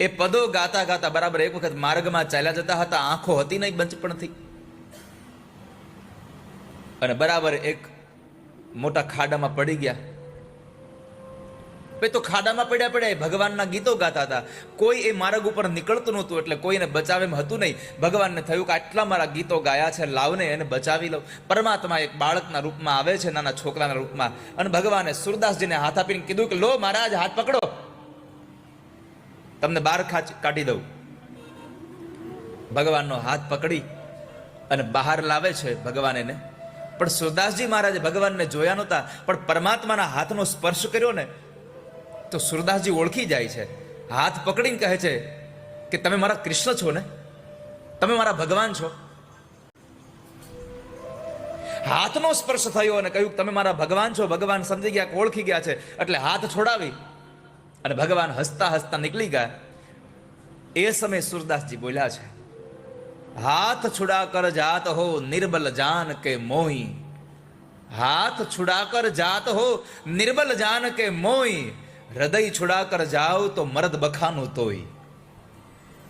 એ પદો ગાતા ગાતા બરાબર એક વખત માર્ગમાં ચાલ્યા જતા હતા. આંખો હતી નહીં બંચપણથી અને બરાબર એક મોટા ખાડામાં પડી ગયા. ભાઈ તો ખાડામાં પડ્યા પડ્યા એ ભગવાનના ગીતો ગાતા હતા. કોઈ એ માર્ગ ઉપર નીકળતું નહોતું, એટલે કોઈને બચાવે એમ હતું નહીં. ભગવાનને થયું કે આટલા મારા ગીતો ગાયા છે, લાવને એને બચાવી લઉં. પરમાત્મા એક બાળકના રૂપમાં આવે છે, નાના છોકરાના રૂપમાં. અને ભગવાને સુરદાસજીને હાથ આપીને કીધું કે, લો મહારાજ, હાથ પકડો. તમને બહાર કાઢી દઉં. ભગવાનનો હાથ પકડી અને બહાર લાવે છે ભગવાન એને. પણ સુરદાસજી મહારાજે ભગવાનને જોયા નહોતા, પણ પરમાત્માના હાથનો સ્પર્શ કર્યો ને, તો સુરદાસજી ઓળખી જાય છે. હાથ પકડીને કહે છે કે તમે મારા કૃષ્ણ છો ને? તમે મારા ભગવાન છો? હાથનો સ્પર્શ થયો અને કહ્યું તમે મારા ભગવાન છો. ભગવાન સમજી ગયા ઓળખી ગયા છે. એટલે હાથ છોડાવી. અને ભગવાન હસતા હસતા નીકળી ગયા. એ સમયે સુરદાસજી બોલ્યા છે, હાથ છુડા કર જાત હો નિર્બલ જાન કે મોહી હાથ છુડા કર જાત હો નિર્બલ જાન કે મોહી હૃદય છુડા કર જાઓ તો મરદ બખાનું તોય.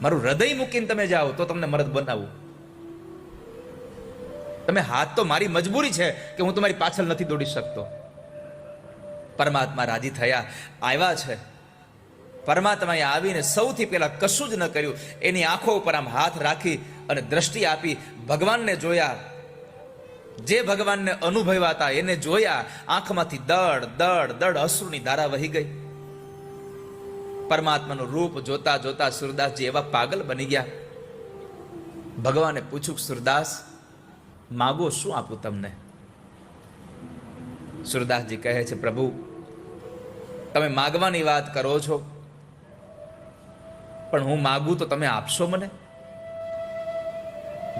મારું હૃદય મૂકીને તમે જાઓ તો તમને મરદ બનાવું. તમે હાથ તો મારી મજબૂરી છે કે હું તમારી પાછળ નથી દોડી શકતો. પરમાત્મા રાજી થયા, આવ્યા છે. પરમાત્માએ આવીને સૌથી પહેલાં કશું જ ન કર્યું. એની આંખો ઉપર આમ હાથ રાખી અને દ્રષ્ટિ આપી ભગવાનને જોયા. જે ભગવાનને અનુભવ્યા હતા એને જોયા. આંખમાંથી દડ દડ દડ અશ્રુની ધારા વહી ગઈ. પરમાત્માનું રૂપ જોતા જોતા સુરદાસજી એવા પાગલ બની ગયા. ભગવાને પૂછ્યું, સુરદાસ, માગો શું આપું તમને? સુરદાસજી કહે છે, પ્રભુ, તમે માગવાની વાત કરો છો. પણ હું માગું તો તમે આપશો મને?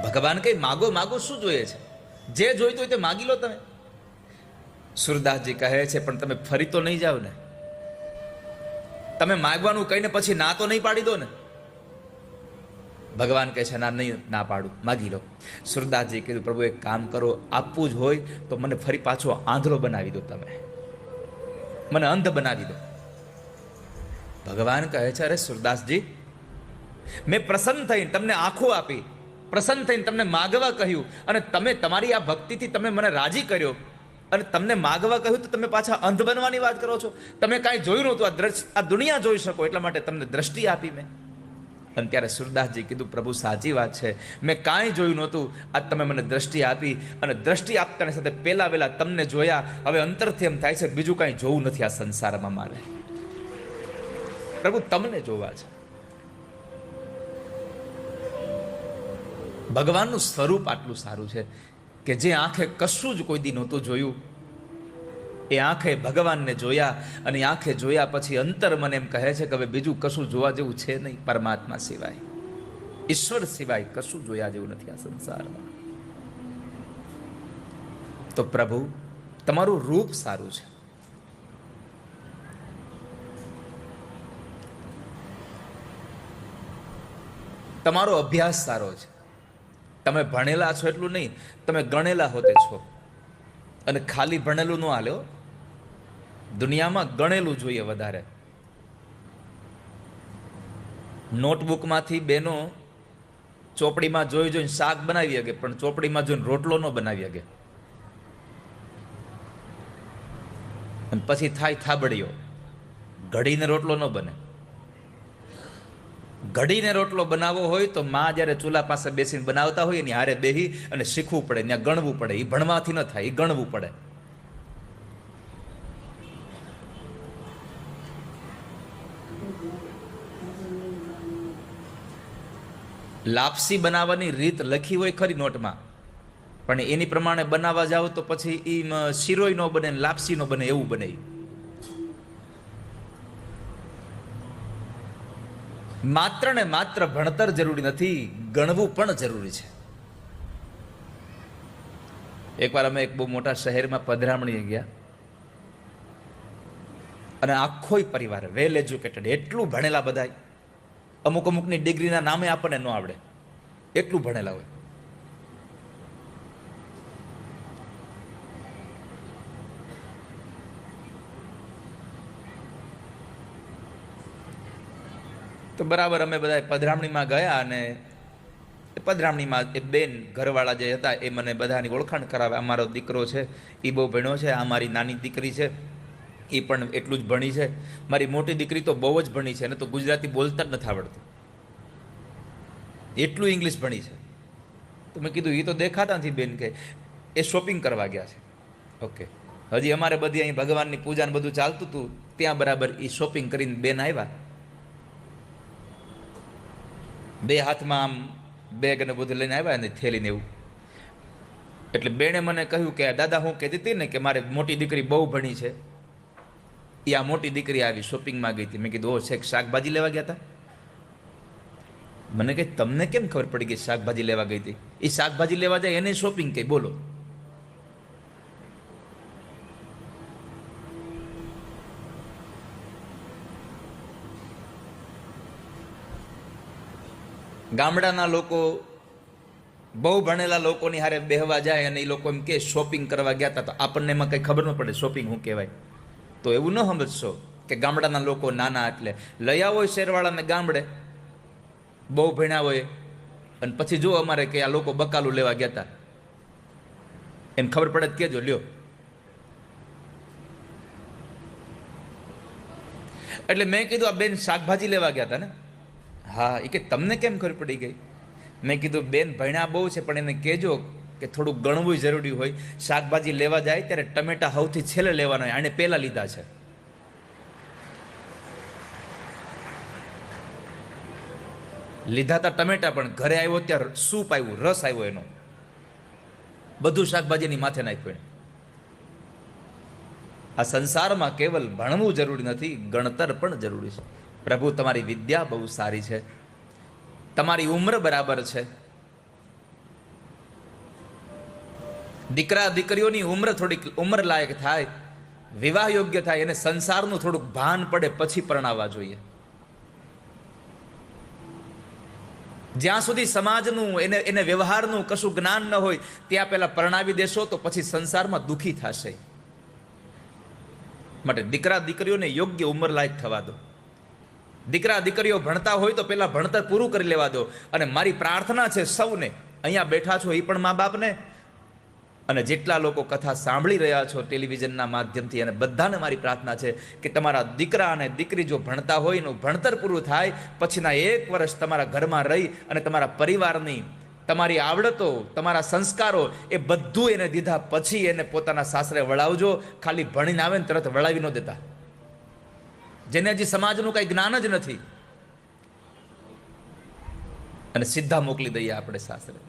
ભગવાન કઈ માગો માગો, શું જોઈએ છે? જે જોઈતું હોય તે માગી લો તમે. સુરદાસજી કહે છે, પણ તમે ફરી તો નહીં જાઓ ને. તમે માગવાનું કહીને પછી ના તો નહીં પાડી દો ને. ભગવાન કહે છે, ના, નહીં, ના પાડું, માગી લો. સુરદાસજી કીધું પ્રભુ, એક કામ કરો, આપવું જ હોય તો મને ફરી પાછો આંધળો બનાવી દો તમે. મને અંધ બનાવી દો. ભગવાન કહે છે, અરે સુરદાસજી મેં પ્રસન્ન થઈને તમને આંખો આપી, પ્રસન્ન થઈને તમને માગવા કહ્યું અને તમે તમારી આ ભક્તિથી તમે મને રાજી કર્યો. અને તમને માગવા કહ્યું તો તમે પાછા અંધ બનવાની વાત કરો છો. તમે કાંઈ જોયું નહોતું, આ દ્રશ્ય, આ દુનિયા જોઈ શકો એટલા માટે તમને દ્રષ્ટિ આપી મેં. અને ત્યારે સુરદાસજી કીધું, પ્રભુ, સાચી વાત છે. મેં કાંઈ જોયું નહોતું. આજ તમે મને દ્રષ્ટિ આપી અને દ્રષ્ટિ આપતાની સાથે પહેલા વહેલા તમને જોયા. હવે અંતરથી એમ થાય છે બીજું કાંઈ જોવું નથી આ સંસારમાં મારે. પ્રભુ, તમને જોવા છે. ભગવાનનું સ્વરૂપ આટલું સારું છે કે જે આંખે કશું જ કોઈ દી નહોતું જોયું. એ આંખે ભગવાનને જોયા અને આંખે જોયા પછી અંતર મને એમ કહે છે કે હવે બીજું કશું જોવા જેવું છે નહીં, પરમાત્મા સિવાય. ઈશ્વર સિવાય કશું જોયા જેવું નથી આ સંસારમાં. તો પ્રભુ, તમારું રૂપ સારું છે. તમારો અભ્યાસ સારો છે. તમે ભણેલા છો એટલું નહીં, તમે ગણેલા હોતે છો. અને ખાલી ભણેલું ન હાલ્યો દુનિયામાં ગણેલું જોઈએ વધારે. નોટબુકમાંથી બેનો ચોપડીમાં જોઈ જોઈને શાક બનાવી શકે, પણ ચોપડીમાં જોઈને રોટલો ન બનાવી શકે. પછી થાય થાબડીઓ. ઘડીને રોટલો ન બને. ઘડીને રોટલો બનાવવો હોય તો માં જ્યારે ચૂલા પાસે બેસીને બનાવતા હોય એની હારે બેહી અને શીખવું પડે ત્યાં ગણવું પડે. એ ભણવાથી ન થાય એ ગણવું પડે. લાપસી બનાવવાની રીત લખી હોય ખરી નોટમાં, પણ એની પ્રમાણે બનાવવા જાવ તો પછી એ શીરોય ન બને લાપસી ન બને એવું બને માત્ર ને માત્ર ભણતર જરૂરી નથી, ગણવું પણ જરૂરી છે. એકવાર અમે એક બહુ મોટા શહેરમાં પધરામણીએ ગયા. અને આખો પરિવાર વેલ એજ્યુકેટેડ એટલું ભણેલા બધા અમુક અમુકની ડિગ્રીના નામે આપણને ન આવડે. એટલું ભણેલા હોય. તો બરાબર અમે બધા પધરામણીમાં ગયા અને એ પધરામણીમાં એ બેન ઘરવાળા જે હતા એ મને બધાની ઓળખાણ કરાવે. અમારો દીકરો છે, એ બહુ ભણ્યો છે, આ મારી નાની દીકરી છે, એ પણ એટલું જ ભણી છે. મારી મોટી દીકરી તો બહુ જ ભણી છે અને તો ગુજરાતી બોલતા જ નથી આવડતું. એટલું ઇંગ્લિશ ભણી છે. તો મેં કીધું એ તો દેખાતા નથી બેન કે, એ શોપિંગ કરવા ગયા છે. ઓકે હજી અમારે બધી અહીં ભગવાનની પૂજા ને બધું ચાલતું હતું, ત્યાં બરાબર એ શોપિંગ કરીને બેન આવ્યા. બે હાથમાં આમ બેગ અને બધું લઈને આવ્યા અને થેલીને એવું. એટલે બેણે મને કહ્યું કે, દાદા, હું કહેતી હતી ને કે મારે મોટી દીકરી બહુ ભણી છે. એ આ મોટી દીકરી આવી શોપિંગમાં ગઈ હતી. મેં કીધું, ઓ છેક શાકભાજી લેવા ગયા હતા મને કહે, તમને કેમ ખબર પડી ગઈ શાકભાજી લેવા ગઈ હતી? એ શાકભાજી લેવા જાય, એને શોપિંગ કહી બોલો. ગામડાના લોકો, બહુ ભણેલા લોકોની હારે બેહવા જાય અને એ લોકો એમ કે શોપિંગ કરવા ગયા હતા તો આપણને એમાં કંઈ ખબર ન પડે શોપિંગ શું કહેવાય. તો એવું ન સમજશો કે ગામડાના લોકો નાના એટલે લઈ આવો શેરવાળાને ગામડે, બહુ ભણ્યા હોય, અને પછી જો અમારે કે આ લોકો બકાલું લેવા ગયા હતા એમ ખબર પડે જ કેજો લ્યો. એટલે મેં કીધું આ બેન શાકભાજી લેવા ગયા હતા ને? હા એ કે તમને કેમ ખબર પડી ગઈ? મેં કીધું, બેન, ભણ્યા બહુ છે, પણ એને કહેજો કે થોડું ગણવું જરૂરી હોય. શાકભાજી લેવા જાય ત્યારે ટમેટા સૌથી છેલ્લે લેવાના હોય, આને પહેલા લીધા છે. લીધા હતા ટમેટા, પણ ઘરે આવ્યો ત્યારે સૂપ આવ્યું, રસ આવ્યો એનો. બધું શાકભાજીની માથે નાખ્યું. આ સંસારમાં કેવલ ભણવું જરૂરી નથી, ગણતર પણ જરૂરી છે. પ્રભુ, તમારી વિદ્યા બહુ સારી છે. તમારી ઉંમર બરાબર છે. દીકરા દીકરીઓની ઉંમર થોડીક ઉંમર લાયક થાય, વિવાહ યોગ્ય થાય, એને સંસારનું થોડુંક ભાન પડે, પછી પરણાવવા જોઈએ. જ્યાં સુધી સમાજનું એને એને વ્યવહારનું કશું જ્ઞાન ન હોય, ત્યાં પહેલા પરણાવી દેશો, તો પછી સંસારમાં દુઃખી થશે. માટે દીકરા દીકરીઓને યોગ્ય ઉંમર લાયક થવા દો. દીકરા દીકરીઓ ભણતા હોય તો પહેલાં ભણતર પૂરું કરી લેવા દો. અને મારી પ્રાર્થના છે સૌને, અહીંયા બેઠા છો એ પણ મા બાપને, અને જેટલા લોકો કથા સાંભળી રહ્યા છો ટેલિવિઝનના માધ્યમથી, અને બધાને મારી પ્રાર્થના છે કે તમારા દીકરા અને દીકરી જો ભણતા હોય, એનું ભણતર પૂરું થાય, પછીના એક વર્ષ તમારા ઘરમાં રહી, અને તમારા પરિવારની તમારી આવડતો, તમારા સંસ્કારો એ બધું એને દીધા પછી એને પોતાના સાસરે વળાવજો. ખાલી ભણીને આવે ને તરત વળાવી ન દેતા. જેને હજી સમાજનું કંઈ જ્ઞાન જ નથી. અને સીધા મોકલી દઈએ આપણે સાસરે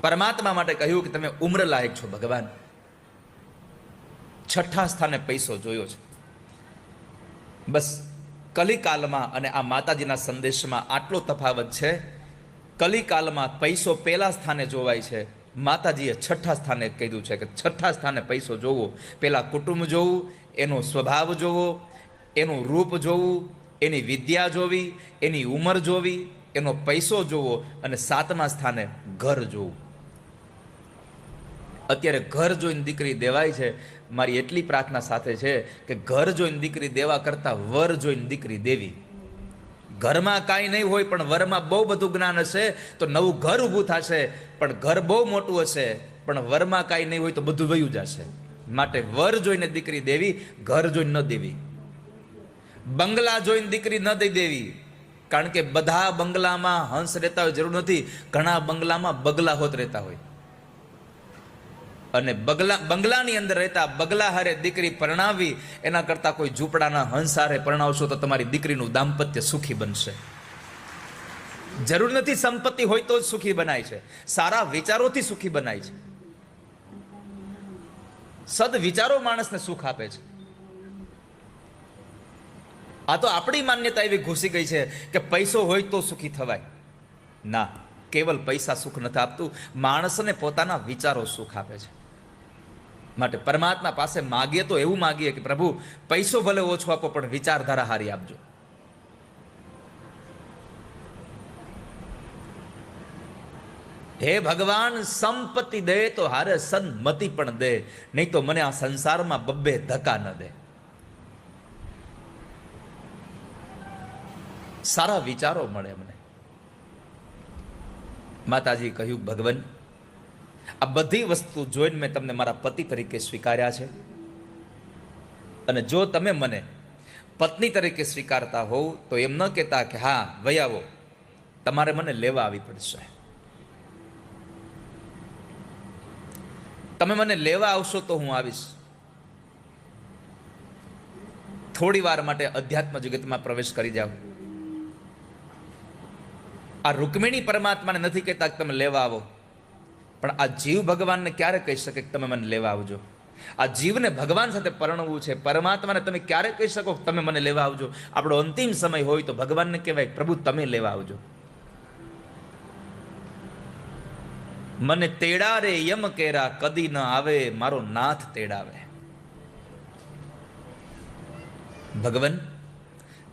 પરમાત્મા માટે કહ્યું કે તમે ઉમ્ર લાયક છો ભગવાન. છઠ્ઠા સ્થાને પૈસો જોયો છે. બસ કલિકાલમાં અને આ માતાજીના સંદેશમાં આટલો તફાવત છે. કલિકાલમાં પૈસો પહેલા સ્થાને જોવાય છે. માતાજીએ છઠ્ઠા સ્થાને કીધું છે કે છઠ્ઠા સ્થાને પૈસો જોવો પહેલાં કુટુંબ જોવું, એનો સ્વભાવ જોવો, એનું રૂપ જોવું, એની વિદ્યા જોવી, એની ઉંમર જોવી, એનો પૈસો જોવો અને સાતમા સ્થાને ઘર જોવું. અત્યારે ઘર જોઈને દીકરી દેવાય છે. મારી એટલી પ્રાર્થના સાથે છે કે ઘર જોઈને દીકરી દેવા કરતાં વર જોઈને દીકરી દેવી. ઘરમાં કાંઈ નહીં હોય, પણ વરમાં બહુ બધું જ્ઞાન હશે, તો નવું ઘર ઊભું થશે. પણ ઘર બહુ મોટું હશે, પણ વરમાં કાંઈ નહીં હોય, તો બધું વયું જશે. માટે વર જોઈને દીકરી દેવી, ઘર જોઈને ન દેવી. બંગલા જોઈને દીકરી ન દઈ દેવી. કારણ કે બધા બંગલામાં હંસ રહેતા હોય, જરૂર નથી. ઘણા બંગલામાં બગલા હોત રહેતા હોય. અને બગલા બંગલાની અંદર રહેતા બગલા હારે દીકરી પરણાવી, એના કરતા કોઈ ઝૂંપડાના હંસ હારે પરણાવશો તો તમારી દીકરીનું દાંપત્ય સુખી બનશે. જરૂર નથી સંપત્તિ હોય તો જ સુખી બનાય છે. સારા વિચારોથી સુખી બનાય છે. સદ વિચારો માણસને સુખ આપે છે. આ તો આપણી માન્યતા એવી ઘૂસી ગઈ છે કે પૈસો હોય તો સુખી થવાય. ના, કેવલ પૈસા સુખ નથી આપતું, માણસને પોતાના વિચારો સુખ આપે છે. માટે પરમાત્મા પાસે માગીએ તો એવું માગીએ કે પ્રભુ, પૈસો ભલે ઓછો આપો, પણ વિચારધારા હારી આપજો. હે ભગવાન, સંપત્તિ દે તો હારે સન્મતિ પણ દે, નહીં તો મને આ સંસારમાં બબ્બે ધક્કા ન દે. સારા વિચારો મળે મને. માતાજી કહ્યું, ભગવાન આ બધી વસ્તુ જોઈને મેં તમને મારા પતિ તરીકે સ્વીકાર્યા છે. અને જો તમે મને પત્ની તરીકે સ્વીકારતા હોવ, તો એમ ન કહેતા કે હા વયાવો તમારે મને લેવા આવી પડશે. તમે મને લેવા આવશો તો હું આવીશ. થોડી વાર માટે અધ્યાત્મ જગતમાં પ્રવેશ કરી જાઓ. આ રૂકમિણી પરમાત્માને નથી કહેતા કે તમે લેવા આવો. પણ આ જીવ ભગવાનને ક્યારે કહી શકે કે તમે મને લેવા આવજો? આ જીવને ભગવાન સાથે પરણવું છે, પરમાત્માને તમે ક્યારે કહી શકો તમે મને લેવા આવજો? આપણો અંતિમ સમય હોય તો ભગવાનને કહેવાય, પ્રભુ, તમે લેવા આવજો. મને તેડા રે, યમ કેરા, કદી ન આવે, મારો નાથ તેડાવે. ભગવાન,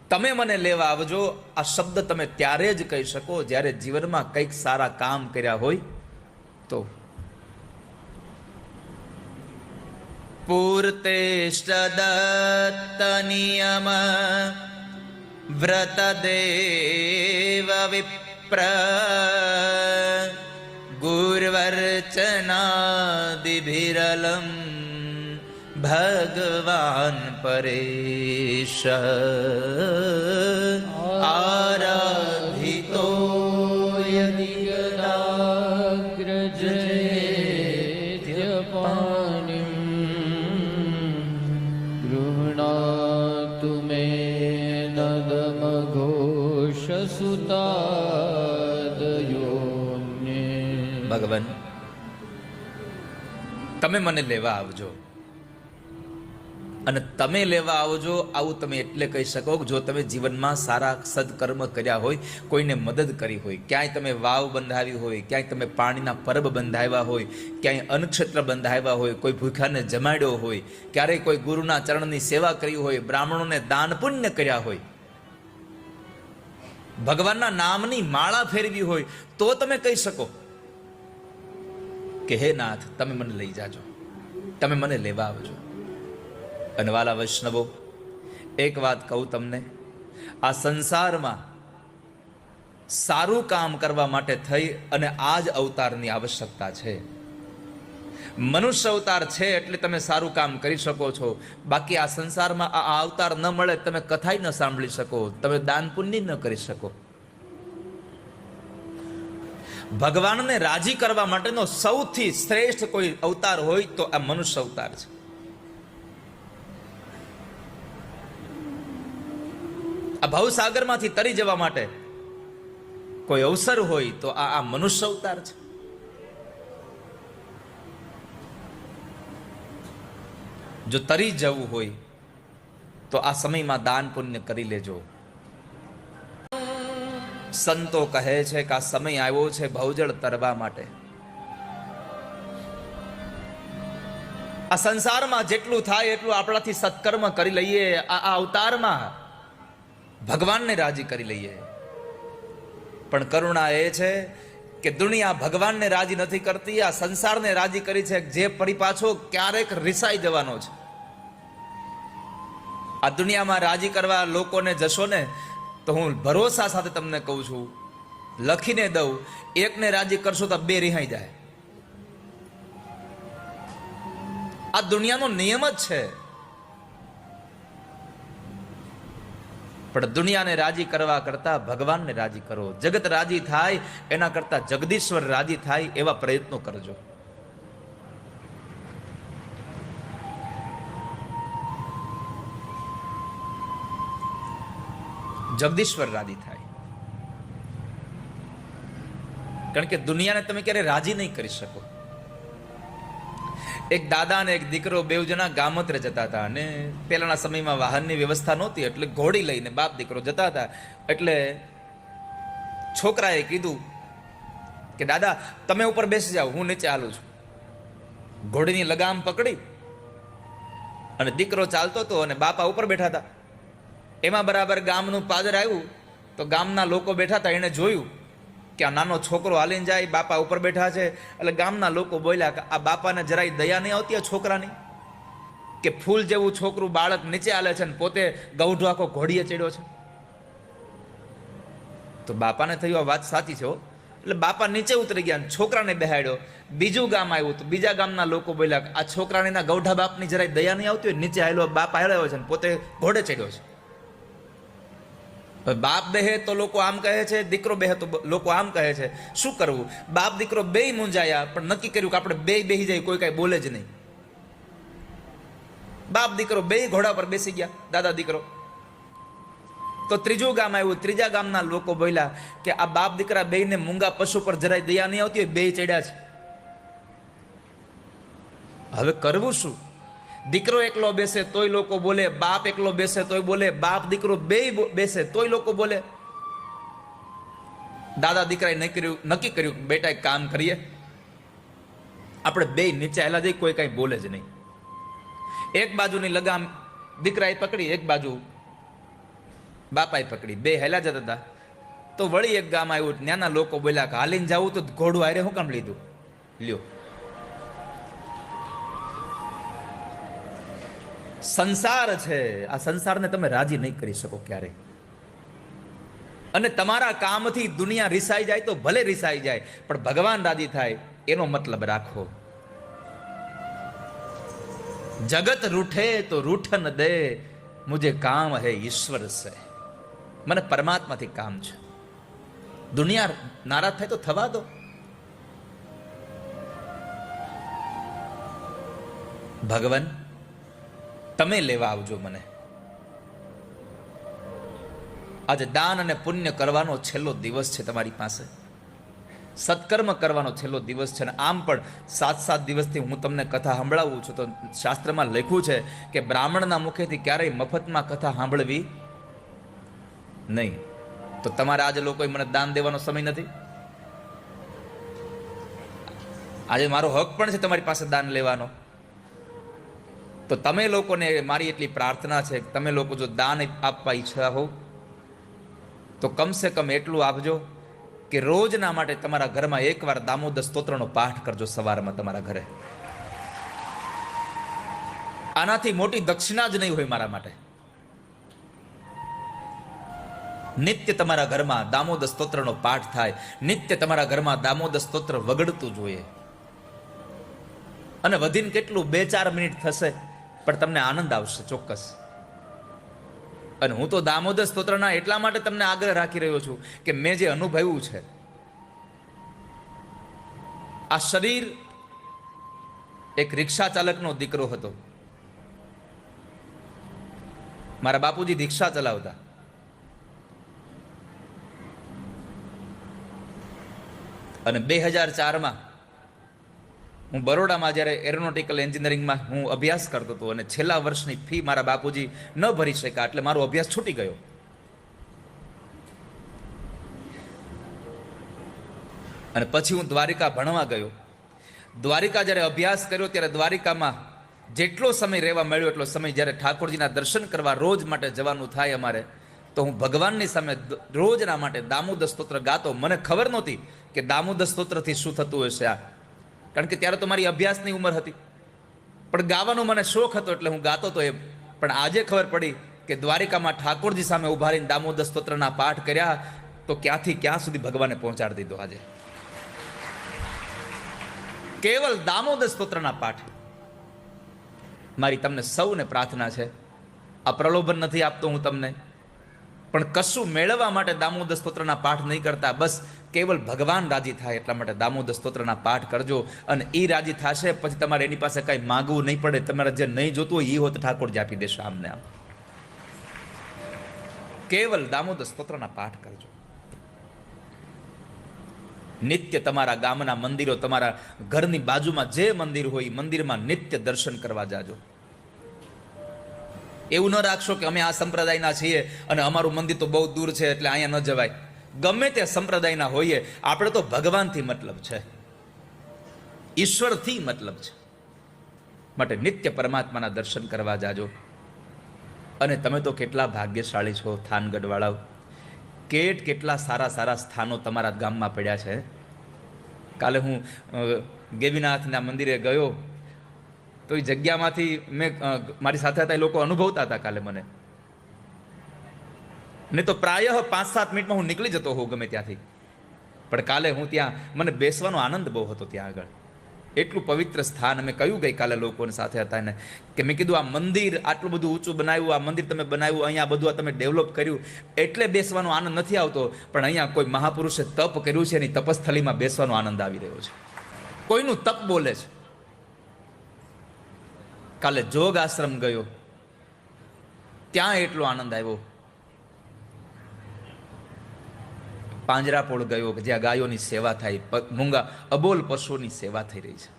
તમે મને લેવા આવજો. આ શબ્દ તમે ત્યારે જ કહી શકો જ્યારે જીવનમાં કંઈક સારા કામ કર્યા હોય તો પૂર્તેષ્ટદત્ત નિયમ વ્રતદેવ વિપ્ર ગુર્વર્ચનાદિભિરલમ ભગવાન પરેશ. સુતાદયોને ભગવાન, તમે મને લેવા આવજો. અને તમે લેવા આવજો, આવું તમે એટલે કહી શકો જો તમે જીવનમાં સારા સદકર્મ કર્યા હોય, કોઈને મદદ કરી હોય, ક્યાંય તમે વાવ બંધાવી હોય, ક્યાંય તમે પાણીના પરબ બંધાવ્યા હોય, ક્યાંય અન્નક્ષેત્ર બંધાવ્યા હોય, કોઈ ભૂખ્યાને જમાડ્યો હોય, ક્યારેય કોઈ ગુરુના ચરણની સેવા કરી હોય, બ્રાહ્મણોને દાન પુણ્ય કર્યા હોય ભગવાનના નામની માળા ફેરવી હોય તો તમે કહી શકો કે, હે નાથ, તમે મને લઈ જાજો. તમે મને લેવા આવજો. અને વાલા વૈષ્ણવો, એક વાત કહું તમને, આ સંસારમાં સારું કામ કરવા માટે થઈ અને આ જ અવતારની આવશ્યકતા છે. મનુષ્ય અવતાર છે એટલે તમે સારું કામ કરી શકો છો. બાકી આ સંસારમાં આ અવતાર ન મળે તમે કથાય ન સાંભળી શકો. તમે દાન પુણ્ય ન કરી શકો. ભગવાનને રાજી કરવા માટેનો સૌથી શ્રેષ્ઠ કોઈ અવતાર હોય તો આ મનુષ્ય અવતાર છે. આ ભવસાગરમાંથી તરી જવા માટે કોઈ અવસર હોય તો આ આ મનુષ્ય અવતાર છે. જો તરી જવું હોય, તો આ સમયમાં દાન પુણ્ય કરી લેજો. સંતો કહે છે કે આ સમય આવ્યો છે ભવજળ તરવા માટે. આ સંસારમાં જેટલું થાય એટલું આપણાથી સત્કર્મ કરી લઈએ, આ અવતારમાં ભગવાનને રાજી કરી લઈએ. પણ કરુણા એ છે કે દુનિયા ભગવાનને રાજી નથી કરતી, આ સંસારને રાજી કરી છે જે પડી પાછો ક્યારેક રિસાઈ જવાનો છે. આ દુનિયામાં રાજી કરવા લોકોને જશો ને, તો હું ભરોસા સાથે તમને કહું છું, લખીને દઉં, એકને રાજી કરશો તો બે રિહાઈ જાય. આ દુનિયાનો નિયમ જ છે. પણ દુનિયાને રાજી કરવા કરતાં ભગવાનને રાજી કરો. જગત રાજી થાય, એના કરતાં જગદીશ્વર રાજી થાય એવા પ્રયત્નો કરજો. જગદીશ્વર રાજી થાય. કારણ કે દુનિયાને તમે ક્યારે રાજી નહીં કરી શકો. એક દાદા અને એક દીકરો બેવ જણા ગામત્રે જતા હતા અને પહેલાના સમયમાં વાહનની વ્યવસ્થા નહોતી એટલે ઘોડી લઈને બાપ દીકરો જતા હતા. એટલે છોકરાએ કીધું કે, દાદા, તમે ઉપર બેસી જાઓ, હું નીચે હાલું છું. ઘોડીની લગામ પકડી અને દીકરો ચાલતો હતો અને બાપા ઉપર બેઠા હતા. એમાં બરાબર ગામનું પાદર આવ્યું તો ગામના લોકો બેઠા હતા, એણે જોયું કે આ નાનો છોકરો હાલીને જાય, બાપા ઉપર બેઠા છે. એટલે ગામના લોકો બોલ્યા કે આ બાપાને જરાય દયા નહીં આવતી આ છોકરાની? કે ફૂલ જેવું છોકરું બાળક નીચે હાલે છે ને પોતે ગૌઢો આખો ઘોડીએ ચડ્યો છે? તો બાપાને થયું આ વાત સાચી છે એટલે બાપા નીચે ઉતરી ગયા છોકરાને બેહાડ્યો. બીજું ગામ આવ્યું તો બીજા ગામના લોકો બોલ્યા આ છોકરાને ગૌઢા બાપની જરાય દયા નહીં આવતી હોય, નીચે આવેલો બાપ આવ્યો છે ને પોતે ઘોડે ચડ્યો છે. બાપ બેહે તો લોકો આમ કહે છે, દીકરો બેહે તો લોકો આમ કહે છે. શું કરવું? બાપ દીકરો બેય મૂંઝાયા, પણ નક્કી કર્યું કે આપણે બે બેહી જાય, કોઈ કાંઈ બોલે જ નહીં. બાપ દીકરો બે ઘોડા પર બેસી ગયા, દાદા દીકરો. તો ત્રીજું ગામ આવ્યું. ત્રીજા ગામના લોકો બોલ્યા કે આ બાપ દીકરા બેયને મૂંગા પશુ પર જરાય દયા નહીં આવતી હોય બે ચડ્યા છે. હવે કરવું શું? દીકરો એકલો બેસે તોય લોકો બોલે, બાપ એકલો બેસે તોય બોલે, બાપ દીકરો બે બેસે તોય લોકો બોલે. દાદા દીકરાએ નક્કી કર્યું નક્કી કર્યું બેટા એક કામ કરીએ. આપણે બે નીચે આવેલા જઈ કોઈ કાંઈ બોલે જ નહીં. એક બાજુની લગામ દીકરાએ પકડી, એક બાજુ બાપાએ પકડી. બે હેલા જતા હતા. તો વળી એક ગામ આવ્યું ત્યાંના લોકો બોલ્યા કે, હાલીને જવું તો ઘોડું આરે હું કામ લીધું? લ્યો. સંસાર છે. આ સંસારને તમે રાજી નહીં કરી શકો ક્યારેય. અને તમારા કામથી દુનિયા રિસાઈ જાય તો ભલે રિસાઈ જાય, પણ ભગવાન રાજી થાય, એનો મતલબ રાખો. જગત રૂઠે તો રૂઠન દે, મુજે કામ હે ઈશ્વર સે. મને પરમાત્માથી કામ છે. દુનિયા નારાજ થાય તો થવા દો. ભગવાન તમે લેવા આવજો મને. આજે દાન અને પુણ્ય કરવાનો છેલ્લો દિવસ છે તમારી પાસે. સત્કર્મ કરવાનો છેલ્લો દિવસ છે અને આમ પણ સાત સાત દિવસથી હું તમને કથા સંભળાવું છું. તો શાસ્ત્રમાં લખ્યું છે કે બ્રાહ્મણના મુખેથી ક્યારેય મફતમાં કથા સાંભળવી નહીં. તો તમારે આજે લોકોએ મને દાન દેવાનો સમય નથી? આજે મારો હક પણ છે તમારી પાસે દાન લેવાનો. તો તમે લોકોને મારી એટલી પ્રાર્થના છે કે તમે લોકો જો દાન આપવા ઈચ્છા હો, તો કમસે કમ એટલું આપજો કે રોજના માટે તમારા ઘરમાં એકવાર દામોદર સ્તોત્રનો પાઠ કરજો સવારમાં તમારા ઘરે. આનાથી મોટી દક્ષિણા જ નહીં હોય મારા માટે. નિત્ય તમારા ઘરમાં દામોદર સ્તોત્રનો પાઠ થાય, નિત્ય તમારા ઘરમાં દામોદર સ્તોત્ર વગડતું જોઈએ. અને વધીને કેટલું બે ચાર મિનિટ થશે પણ તમને આનંદ આવશે ચોક્કસ. અને હું તો દામોદર સ્તોત્રના એટલા માટે તમને આગ્રહ રાખી રહ્યો છું કે મેં જે અનુભવ્યું છે, આ શરીર એક રિક્ષા ચાલકનો દીકરો હતો. મારા બાપુજી રિક્ષા ચલાવતા. અને બે હજાર ચારમાં હું બરોડામાં જ્યારે એરોનોટિકલ એન્જિનિયરિંગમાં હું અભ્યાસ કરતો હતો અને છેલ્લા વર્ષની ફી મારા બાપુજી ન ભરી શક્યા એટલે મારો અભ્યાસ છૂટી ગયો. અને પછી હું દ્વારિકા ભણવા ગયો. દ્વારિકા જ્યારે અભ્યાસ કર્યો ત્યારે દ્વારિકામાં જેટલો સમય રહેવા મળ્યો એટલો સમય જ્યારે ઠાકોરજીના દર્શન કરવા રોજ માટે જવાનું થાય અમારે, તો હું ભગવાનની સામે રોજના માટે દામોદર સ્તોત્ર ગાતો. મને ખબર નહોતી કે દામોદર સ્તોત્રથી શું થતું હશે આ. કારણ કે ત્યારે તો મારી અભ્યાસની ઉંમર હતી. પણ ગાવાનો મને શોખ હતો એટલે હું ગાતો તો એમ. પણ આજે ખબર પડી કે દ્વારિકામાં ઠાકોરજી સામે ઊભા રહીને દામોદર સ્તોત્રના પાઠ કર્યા તો ક્યાંથી ક્યાં સુધી ભગવાને પહોંચાડી દીધો આજે? કેવલ દામોદર સ્તોત્રના પાઠ. મારી તમને સૌને પ્રાર્થના છે. આ પ્રલોભન નથી આપતો હું તમને. પણ કશું મેળવવા માટે દામોદર સ્તોત્રના પાઠ નહીં કરતા. બસ કેવલ ભગવાન રાજી થાય એટલા માટે દામોદર સ્તોત્રના પાઠ કરજો અને એ રાજી થશે, પછી તમારે એની પાસે કાંઈ માગવું નહીં પડે. તમારે જે નહીં જોતું હોય એ હોત ઠાકોરજી આપી દેશે આમને આમ. કેવલ દામોદર સ્તોત્રના પાઠ કરજો. નિત્ય તમારા ગામના મંદિરો, તમારા ઘરની બાજુમાં જે મંદિર હોય મંદિરમાં નિત્ય દર્શન કરવા જાજો. એવું ન રાખશો કે અમે આ સંપ્રદાયના છીએ અને અમારું મંદિર તો બહુ દૂર છે એટલે અહીંયા ન જવાય. ગમે તે સંપ્રદાયના હોઈએ, આપણે તો ભગવાનથી મતલબ છે. ઈશ્વરથી મતલબ છે. માટે નિત્ય પરમાત્માના દર્શન કરવા જાજો. અને તમે તો કેટલા ભાગ્યશાળી છો, થાનગઢવાળાઓ. કેટ કેટલા સારા સારા સ્થાનો તમારા ગામમાં પડ્યા છે. કાલે હું ગેવીનાથના મંદિરે ગયો. તો એ જગ્યામાંથી મેં મારી સાથે હતા એ લોકો અનુભવતા હતા કાલે મને. નહીં તો પ્રાયઃ પાંચ સાત મિનિટમાં હું નીકળી જતો હોઉં ગમે ત્યાંથી. પણ કાલે હું ત્યાં, મને બેસવાનો આનંદ બહુ હતો ત્યાં આગળ. એટલું પવિત્ર સ્થાન અમે કહ્યું ગઈકાલે લોકોની સાથે હતા એને કે મેં કીધું, આ મંદિર આટલું બધું ઊંચું બનાવ્યું, આ મંદિર તમે બનાવ્યું, અહીંયા બધું આ તમે ડેવલપ કર્યું. એટલે બેસવાનો આનંદ નથી આવતો, પણ અહીંયા કોઈ મહાપુરુષે તપ કર્યું છે એની તપસ્થલીમાં બેસવાનો આનંદ આવી રહ્યો છે. કોઈનું તપ બોલે છે? કાલે જોગ આશ્રમ ગયો. ત્યાં એટલો આનંદ આવ્યો. પાંજરાપોળ ગયો કે જ્યાં ગાયોની સેવા થાય મૂંગા અબોલ પશુઓની સેવા થઈ રહી છે.